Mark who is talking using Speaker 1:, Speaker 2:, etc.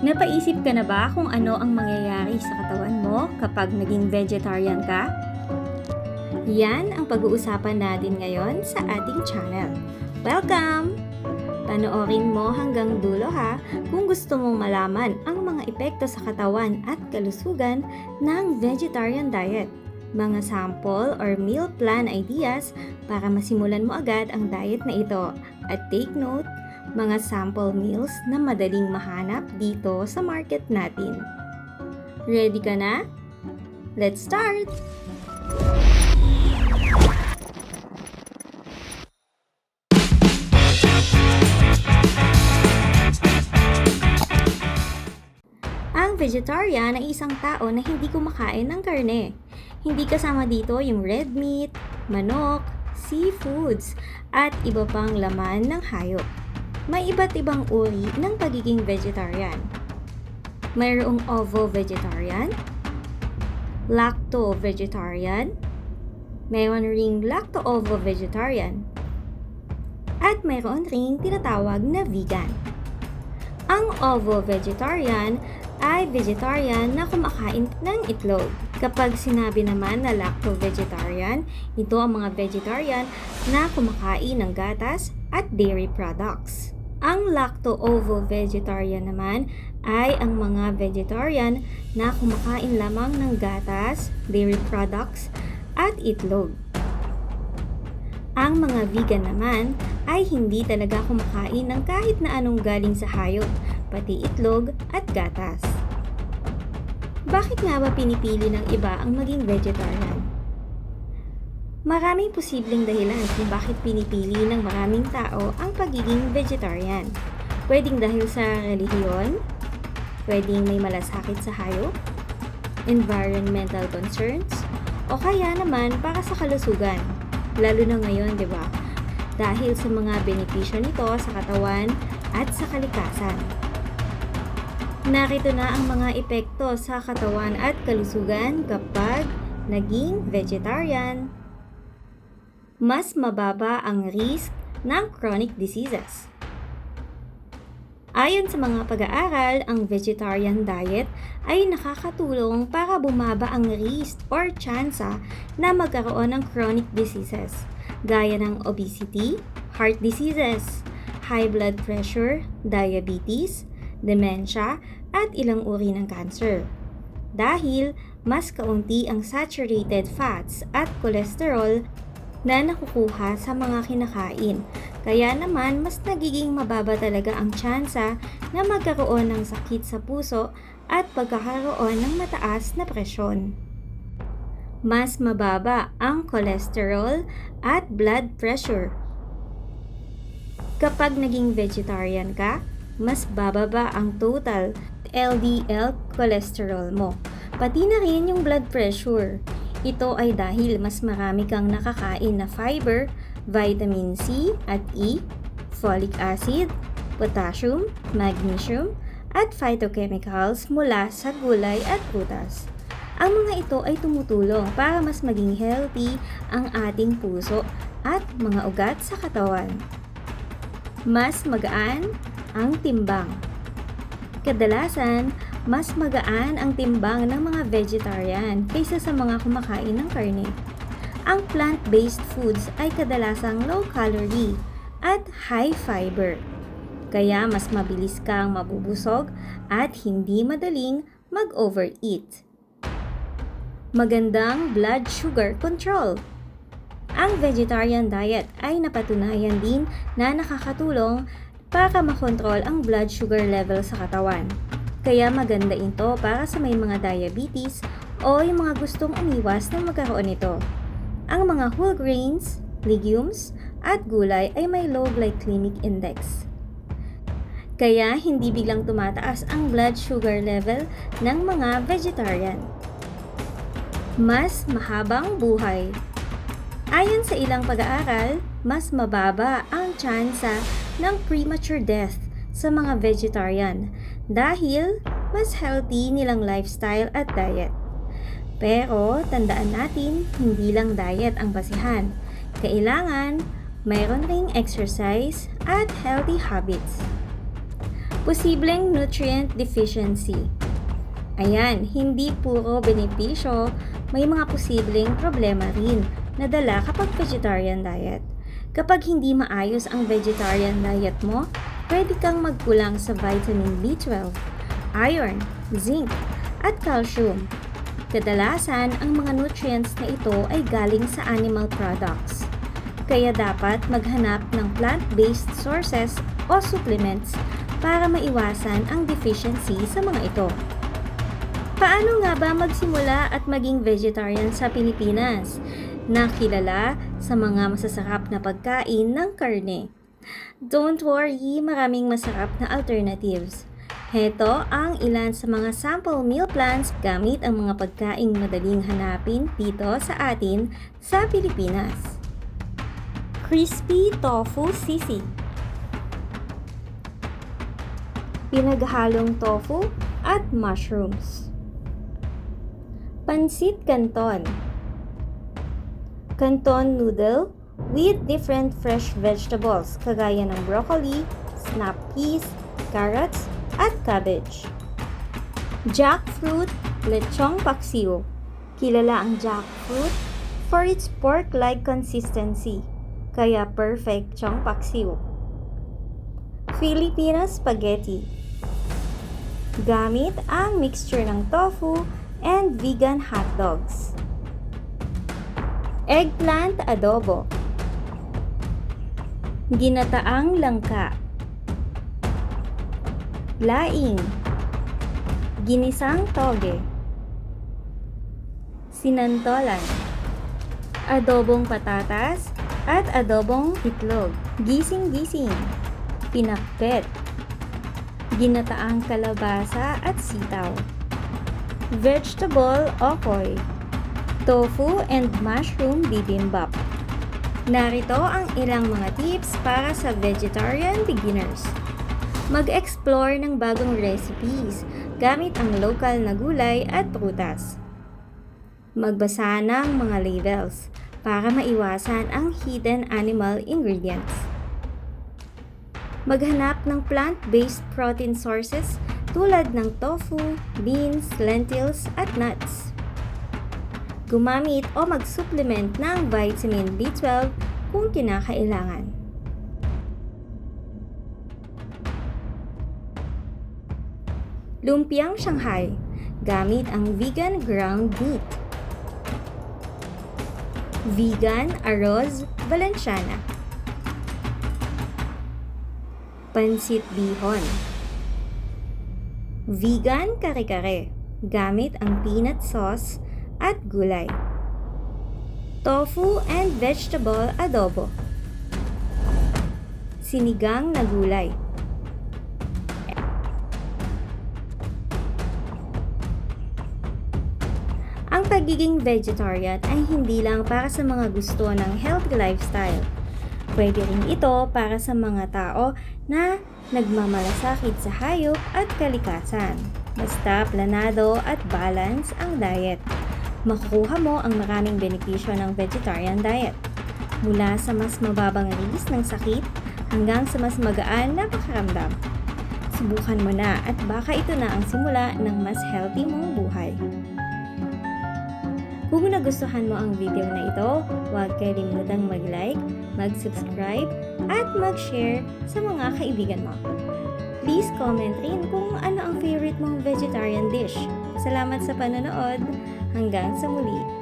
Speaker 1: Napaisip ka na ba kung ano ang mangyayari sa katawan mo kapag naging vegetarian ka? Yan ang pag-uusapan natin ngayon sa ating channel. Welcome! Panoorin mo hanggang dulo ha kung gusto mong malaman ang mga epekto sa katawan at kalusugan ng vegetarian diet. Mga sample or meal plan ideas para masimulan mo agad ang diet na ito. At take note, mga sample meals na madaling mahanap dito sa market natin. Ready ka na? Let's start! Ang vegetarian ay isang tao na hindi kumakain ng karne. Hindi kasama dito yung red meat, manok, seafoods, at iba pang laman ng hayop. May iba't ibang uri ng pagiging vegetarian. Mayroong ovo-vegetarian, lacto-vegetarian, mayroon ring lacto-ovo-vegetarian, at mayroon ring tinatawag na vegan. Ang ovo-vegetarian ay vegetarian na kumakain ng itlog. Kapag sinabi naman na lacto-vegetarian, ito ang mga vegetarian na kumakain ng gatas at dairy products. Ang lacto-ovo-vegetarian naman ay ang mga vegetarian na kumakain lamang ng gatas, dairy products, at itlog. Ang mga vegan naman ay hindi talaga kumakain ng kahit na anong galing sa hayop, pati itlog at gatas. Bakit nga ba pinipili ng iba ang maging vegetarian? Maraming posibleng dahilan kung bakit pinipili ng maraming tao ang pagiging vegetarian. Pwedeng dahil sa relihiyon, pwedeng may malasakit sa hayop, environmental concerns, o kaya naman para sa kalusugan. Lalo na ngayon, di ba? Dahil sa mga benepisyo nito sa katawan at sa kalikasan. Narito na ang mga epekto sa katawan at kalusugan kapag naging vegetarian. Mas mababa ang risk ng chronic diseases. Ayon sa mga pag-aaral, ang vegetarian diet ay nakakatulong para bumaba ang risk or tsansa na magkaroon ng chronic diseases gaya ng obesity, heart diseases, high blood pressure, diabetes, dementia, at ilang uri ng cancer. Dahil mas kaunti ang saturated fats at cholesterol na nakukuha sa mga kinakain. Kaya naman, mas nagiging mababa talaga ang tsansa na magkaroon ng sakit sa puso at pagkakaroon ng mataas na presyon. Mas mababa ang cholesterol at blood pressure. Kapag naging vegetarian ka, mas bababa ang total LDL cholesterol mo. Pati na rin yung blood pressure. Ito ay dahil mas marami kang nakakain na fiber, vitamin C at E, folic acid, potassium, magnesium, at phytochemicals mula sa gulay at prutas. Ang mga ito ay tumutulong para mas maging healthy ang ating puso at mga ugat sa katawan. Mas magaan ang timbang. Kadalasan, mas magaan ang timbang ng mga vegetarian kaysa sa mga kumakain ng karne. Ang plant-based foods ay kadalasang low calorie at high fiber. Kaya mas mabilis kang mabubusog at hindi madaling mag-overeat. Magandang blood sugar control. Ang vegetarian diet ay napatunayan din na nakakatulong para makontrol ang blood sugar level sa katawan. Kaya maganda ito para sa may mga diabetes o yung mga gustong umiwas na magkaroon nito. Ang mga whole grains, legumes, at gulay ay may low glycemic index. Kaya hindi biglang tumataas ang blood sugar level ng mga vegetarian. Mas mahabang buhay. Ayon sa ilang pag-aaral, mas mababa ang tsansa ng premature death sa mga vegetarian dahil mas healthy nilang lifestyle at diet. Pero tandaan natin, hindi lang diet ang basihan. Kailangan mayroon ring exercise at healthy habits. Posibleng nutrient deficiency. Ayan, hindi puro benepisyo, may mga posibleng problema rin na dala kapag vegetarian diet. Kapag hindi maayos ang vegetarian diet mo, pwede kang magkulang sa vitamin B12, iron, zinc, at calcium. Kadalasan, ang mga nutrients na ito ay galing sa animal products. Kaya dapat maghanap ng plant-based sources o supplements para maiwasan ang deficiency sa mga ito. Paano nga ba magsimula at maging vegetarian sa Pilipinas? Na kilala sa mga masasarap na pagkain ng karne. Don't worry, maraming masarap na alternatives. Heto ang ilan sa mga sample meal plans gamit ang mga pagkaing madaling hanapin dito sa atin sa Pilipinas. Crispy Tofu Sisig Pinaghalong tofu at mushrooms. Pansit Canton Canton noodle with different fresh vegetables kagaya ng broccoli, snap peas, carrots, at cabbage. Jackfruit Lechong Paksiw Kilala ang jackfruit for its pork-like consistency, kaya perfect chong paksiw. Filipino Spaghetti Gamit ang mixture ng tofu and vegan hot dogs. Eggplant adobo. Ginataang langka. Laing. Ginisang toge. Sinantolan. Adobong patatas at adobong itlog. Gising-gising. Pinakpet. Ginataang kalabasa at sitaw. Vegetable okoy. Tofu and mushroom bibimbap. Narito ang ilang mga tips para sa vegetarian beginners. Mag-explore ng bagong recipes gamit ang local na gulay at prutas. Magbasa ng mga labels para maiwasan ang hidden animal ingredients. Maghanap ng plant-based protein sources tulad ng tofu, beans, lentils, at nuts. Gumamit o mag-supplement ng vitamin B12 kung kinakailangan. Lumpiang Shanghai gamit ang vegan ground meat. Vegan Arroz Valenciana Pansit Bihon Vegan Kare-Kare gamit ang peanut sauce at gulay. Tofu and vegetable adobo. Sinigang na gulay. Ang pagiging vegetarian ay hindi lang para sa mga gusto ng healthy lifestyle. Pwede rin ito para sa mga tao na nagmamalasakit sa hayop at kalikasan. Basta planado at balance ang diet. Makukuha mo ang maraming benepisyo ng vegetarian diet. Mula sa mas mababang risk ng sakit hanggang sa mas magaan na pakaramdam. Subukan mo na at baka ito na ang simula ng mas healthy mong buhay. Kung nagustuhan mo ang video na ito, huwag kalimutang mag-like, mag-subscribe, at mag-share sa mga kaibigan mo. Please comment rin kung ano ang favorite mong vegetarian dish. Salamat sa panonood. Hanggang sa muli.